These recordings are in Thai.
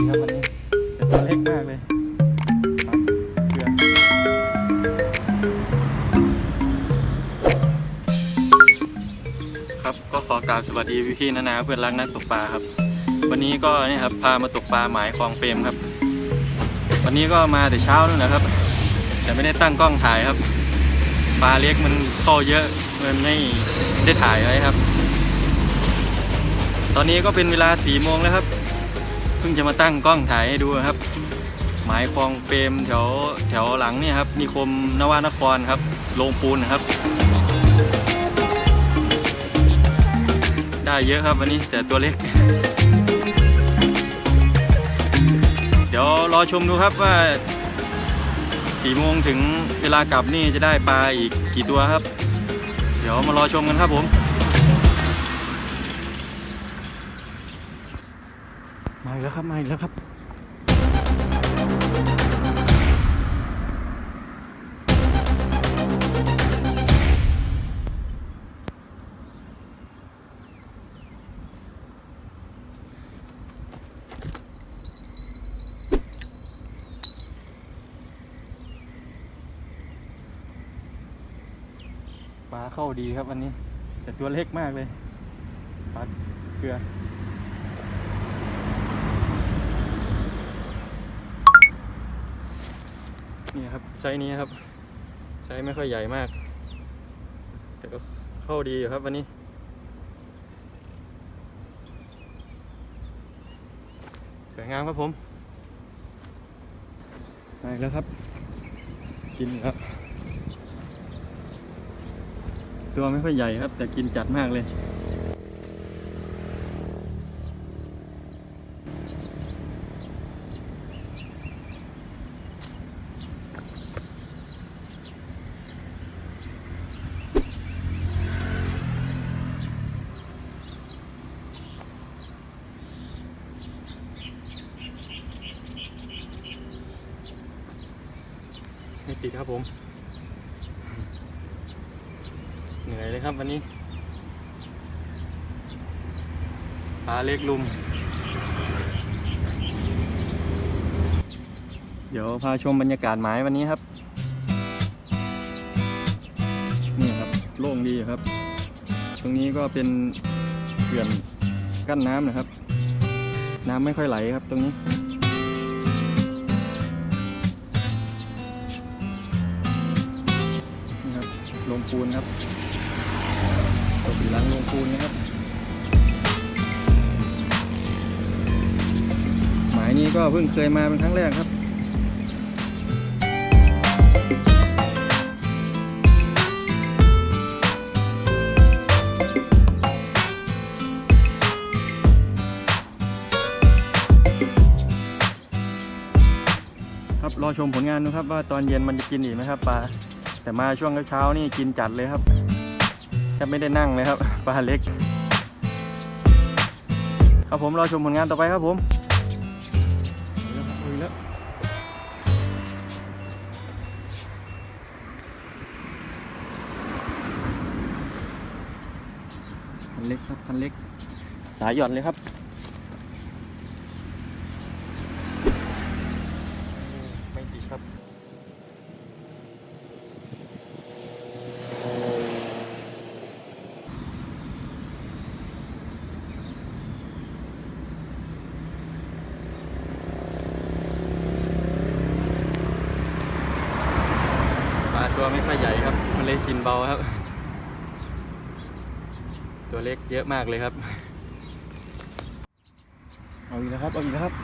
ีครับวันนี้แต่ตัวเล็กมากเลยครับก็ขอกราบสวัสดีพี่นานาเพื่อนรักนักตกปลาครับ วันนี้ก็นี่ครับพามาตกปลาหมายคลองเปรมครับ วันนี้ก็มาแต่เช้านู่นนะครับ แต่ไม่ได้ตั้งกล้องถ่ายครับปลาเล็กมันเข้าเยอะมันไม่ได้ถ่ายไว้ครับ ตอนนี้ก็เป็นเวลาสี่โมงแล้วครับ เพิ่งจะมาตั้งกล้องถ่ายให้ดูครับ หมายคลองเปรมแถวแถวหลังนี่ครับนิคมนวานครครับโรงปูนครับ ได้เยอะครับวันนี้แต่ตัวเล็ก เดี๋ยวรอชมดูครับว่าสี่โมงถึงเวลากลับนี่จะได้ปลาอีกกี่ตัวครับ เดี๋ยวมารอชมกันครับผม มาอีกแล้วครับ มาอีกแล้วครับ ปลาเข้าดีครับวันนี้ แต่ตัวเล็กมากเลย ปลาเกลือ นี่ครับไซส์นี้ครับไซส์ไม่ค่อยใหญ่มาก แต่ก็เข้าดีอยู่ครับวันนี้ สวยงามครับผมมาแล้วครับ กินครับ ตัวไม่ค่อยใหญ่ครับ แต่กินจัดมากเลย ไม่ติดครับผม เหนื่อยเลยครับวันนี้ปลาเล็กลุม เดี๋ยวพาชมบรรยากาศหมายวันนี้ครับ นี่ครับโล่งดีครับ ตรงนี้ก็เป็นเขื่อนกั้นน้ำนะครับ น้ำไม่ค่อยไหลครับตรงนี้ ลงปูนครับตกอยู่หลังลงปูนนะครับ หมายนี้ก็เพิ่งเคยมาเป็นครั้งแรกครับครับรอชมผลงานดูครับว่าตอนเย็นมันจะกินอีกไหมครับปลา แต่มาช่วงเช้าๆนี่กินจัดเลยครับแทบไม่ได้นั่งเลยครับปลาเล็ก ครับผมรอชมผลงานต่อไปครับผมลุยแล้วพันเล็กครับคันเล็กสายหย่อนเลยครับ ไม่ติดครับ ปลาตัว ไม่ค่อยใหญ่ครับ มันเลยกินเบาครับ ตัวเล็กเยอะมากเลยครับ เอาอีกแล้วครับ เอาอีกแล้วครับ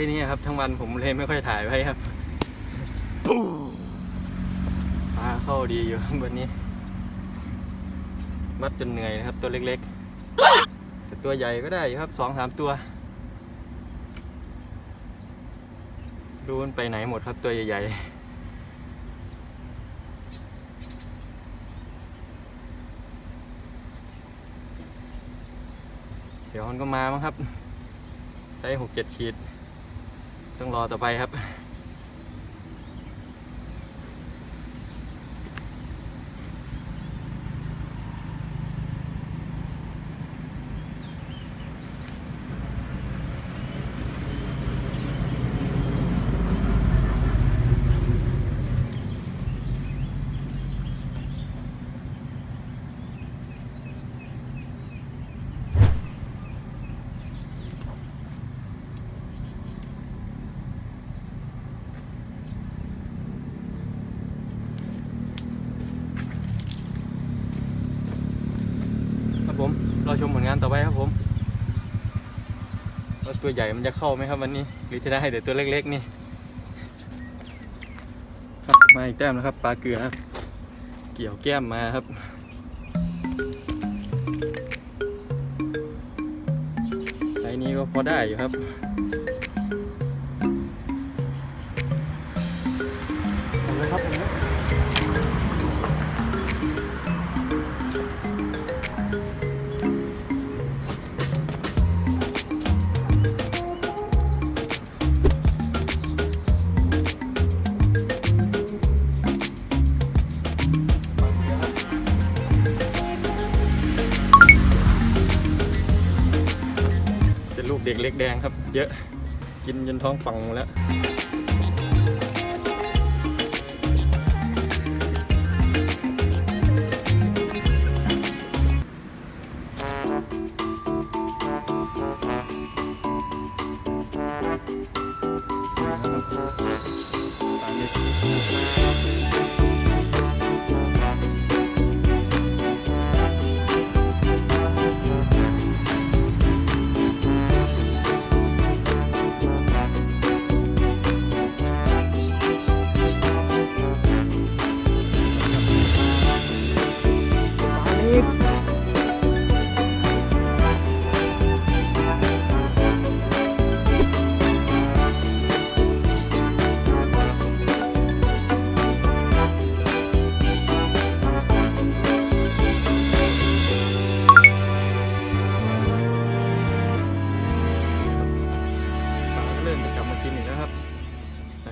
ส์นี้ครับ ทั้งวันผมเลยไม่ค่อยถ่ายไว้ครับปลาเข้าดีอยู่ครับวันนี้ มัดจนเหนื่อยนะครับ ตัวเล็กๆ แต่ตัวใหญ่ก็ได้อยู่ครับสองสามตัว ดูมันไปไหนหมดครับตัวใหญ่ๆเดี๋ยวมันก็มามั้งครับไซส์หกเจ็ดขีด ต้องรอต่อไปครับ ครับผมรอชมผลงานต่อไปครับผมว่าตัวใหญ่มันจะเข้าไหมครับวันนี้ หรือจะได้เดี๋ยวตัวเล็กๆนี่ครับมาอีกแต้มนะครับปลาเกลือครับเกี่ยวแก้มมาครับไซนี้ก็พอได้อยู่ครับ เยอะ กินจนท้องป่องแล้ว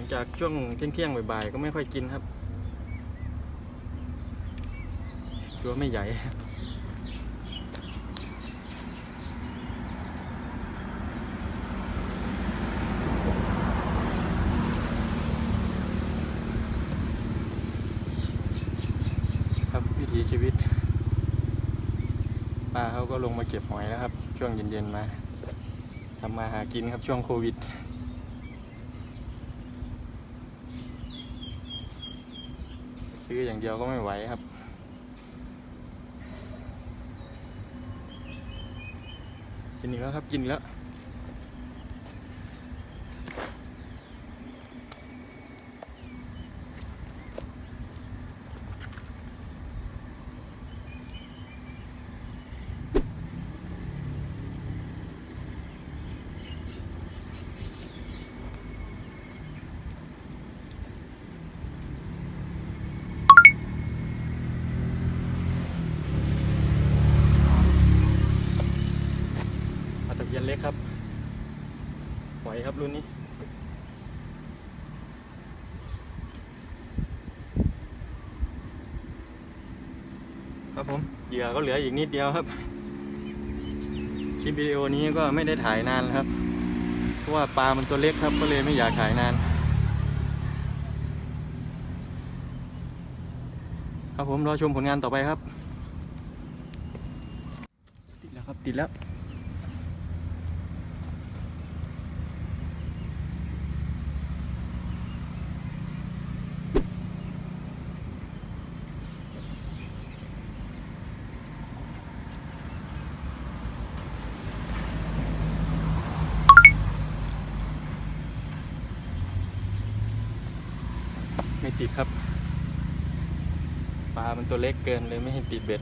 งจากช่วงเที่ยงๆบ่ายๆก็ไม่ค่อยกินครับ ตัวไม่ใหญ่ครับวิถีชีวิตป้าเขาก็ลงมาเก็บหอยแล้วครับ ช่วงเย็นๆมาทำมาหากินครับช่วงโควิด ซื้ออย่างเดียวก็ไม่ไหวครับ กินอีกแล้วครับกินอีกแล้ว ปลาตะเพียนเล็กครับไหว ครับรุ่นนี้ ครับผมเหยื่อก็เหลืออีกนิดเดียวครับ คลิปวิดีโอนี้ก็ไม่ได้ถ่ายนานแล้วครับ เพราะว่าปลามันตัวเล็กครับ ก็เลยไม่อยากถ่ายนาน ครับผมรอชมผลงานต่อไปครับ ติดแล้วครับติดแล้ว มันตัวเล็กเกินเลยไม่ให้ติดเบ็ด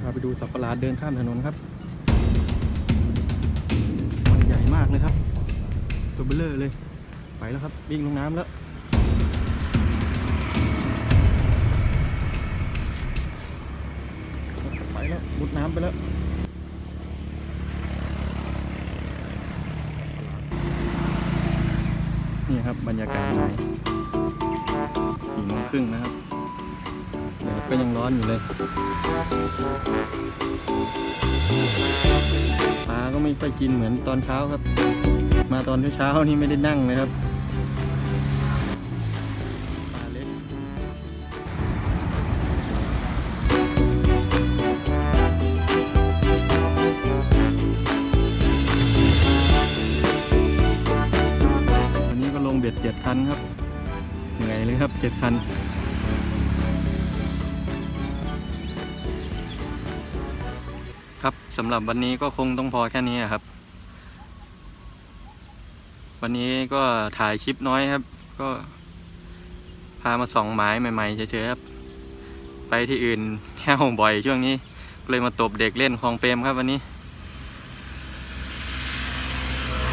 พาไปดูสับปะรดเดินข้ามถนนครับ มันใหญ่มากนะครับ ตัวเบลเลอร์เลย ไปแล้วครับ วิ่งลงน้ำแล้วไปแล้วมุดน้ำไปแล้ว บรรยากาศสี่โมงครึ่งนะครับแดดก็ยังร้อนอยู่เลยปลาก็ไม่ค่อยกินเหมือนตอนเช้าครับ มาตอนเช้าๆนี่ไม่ได้นั่งเลยครับ บ็ดเจ็ดคันครับ เหนื่อยเลยครับเจ็ดคันครับสำหรับวันนี้ก็คงต้องพอแค่นี้นครับ วันนี้ก็ถ่ายคลิปน้อยครับ ก็พามาส่องหมายใหม่ๆเฉยๆครับ ไปที่อื่นแห้วบ่อยช่วงนี้เลยมาตบเด็กเล่นคลองเปรมครับวันนี้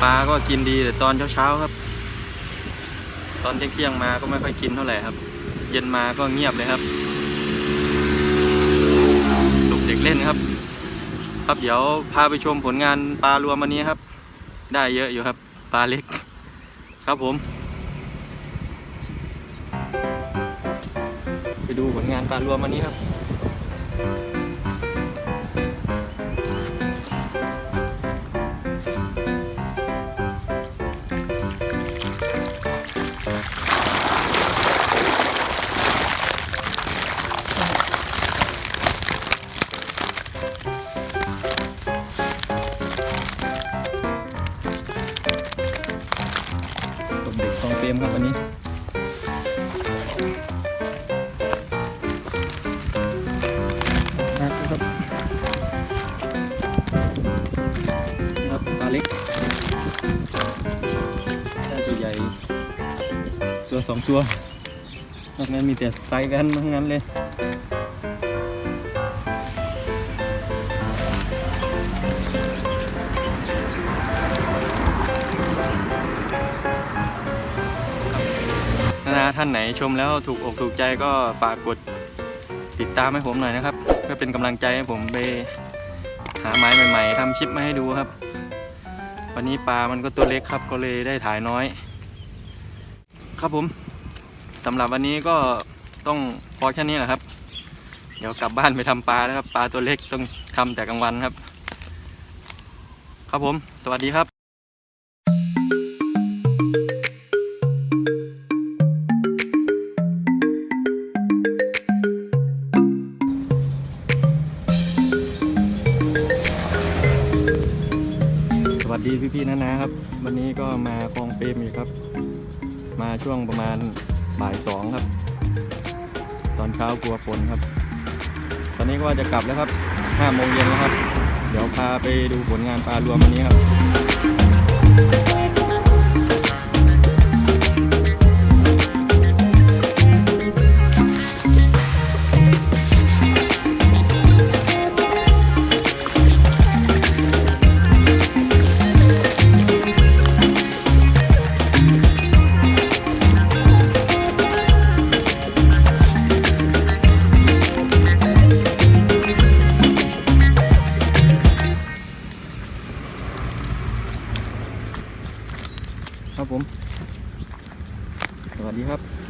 ปลาก็กินดีแต่ตอนเช้าๆครับ ตอนเที่ยงๆมาก็ไม่ค่อยกินเท่าไหร่ครับ เย็นมาก็เงียบเลยครับตบเด็กเล่นครับ ครับเดี๋ยวพาไปชมผลงานปลารวมวันนี้ครับ ได้เยอะอยู่ครับ ปลาเล็ก ครับผม ไปดูผลงานปลารวมวันนี้ครับ สองตัวนอกนั้นมีแต่ไซส์กันทั้งนั้นเลยนะท่านไหนชมแล้วถูกอกถูกใจก็ฝากกดติดตามให้ผมหน่อยนะครับเพื่อเป็นกำลังใจให้ผมไปหาไม้ใหม่ๆทำคลิปมาให้ดูครับ วันนี้ปลามันก็ตัวเล็กครับก็เลยได้ถ่ายน้อย ครับผมสำหรับวันนี้ก็ต้องพอแค่นี้แหละครับ เดี๋ยวกลับบ้านไปทำปลาแล้วครับ ปลาตัวเล็กต้องทำแต่กลางวันครับ ครับผม สวัสดีครับสวัสดีพี่ๆนะนะครับ วันนี้ก็มาคลองเปรมอีกครับ มาช่วงประมาณบ่ายสองครับ ตอนเช้ากลัวฝนครับ ตอนนี้ก็จะกลับแล้วครับห้าโมงเย็นแล้วครับ เดี๋ยวพาไปดูผลงานปลารวมวันนี้ครับ ครับผม สวัสดีครับ